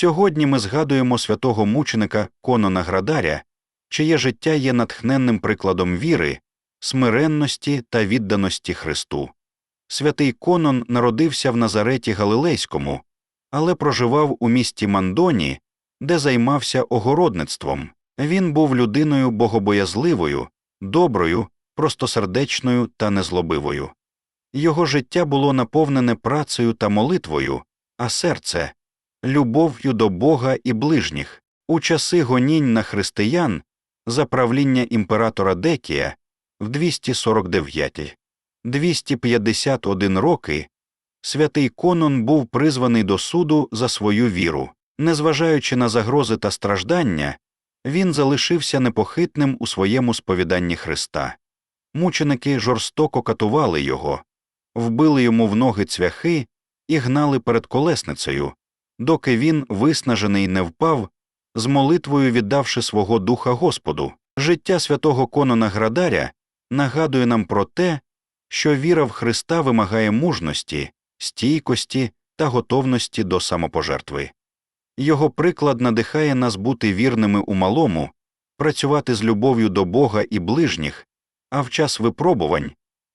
Сьогодні ми згадуємо святого мученика Конона Градаря, чиє життя є натхненним прикладом віри, смиренності та відданості Христу. Святий Конон народився в Назареті Галилейському, але проживав у місті Мандоні, де займався огородництвом. Він був людиною богобоязливою, доброю, простосердечною та незлобивою. Його життя було наповнене працею та молитвою, а серце любов'ю до Бога і ближніх. У часи гонінь на християн за правління імператора Декія в 249 251 роки святий Конон був призваний до суду за свою віру. Незважаючи на загрози та страждання, він залишився непохитним у своєму сповіданні Христа. Мученики жорстоко катували його, вбили йому в ноги цвяхи і гнали перед колесницею, доки він, виснажений, не впав, з молитвою віддавши свого духа Господу. Життя святого Конона Градаря нагадує нам про те, що віра в Христа вимагає мужності, стійкості та готовності до самопожертви. Його приклад надихає нас бути вірними у малому, працювати з любов'ю до Бога і ближніх, а в час випробувань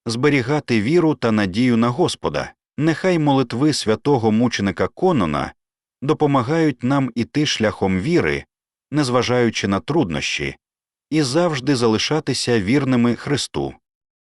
зберігати віру та надію на Господа. Нехай молитви святого мученика Конона допомагають нам іти шляхом віри, незважаючи на труднощі, і завжди залишатися вірними Христу.